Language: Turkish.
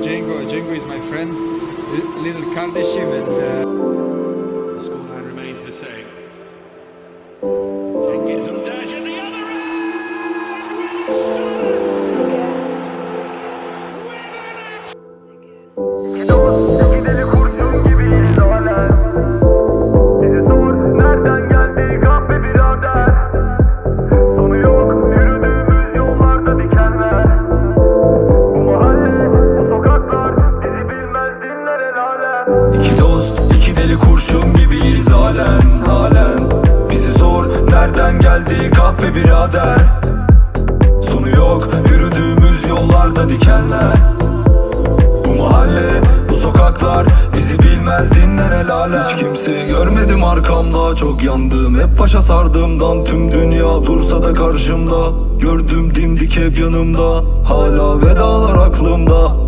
Django. Django is my friend, little kardeşim and uh, The scoreline remains the same. Undershin the other kurşun gibiyiz İki dost, iki deli kurşun gibiyiz halen, halen Bizi sor, nereden geldik ah be birader? Sonu yok, yürüdüğümüz yollarda dikenler. Bu mahalle, bu sokaklar bizi bilmez dinler el alem. Hiç kimseyi görmedim arkamda çok yandım. Hep başa sardığımdan tüm dünya dursa da karşımda. Gördüm dimdik hep yanımda Hala vedalar aklımda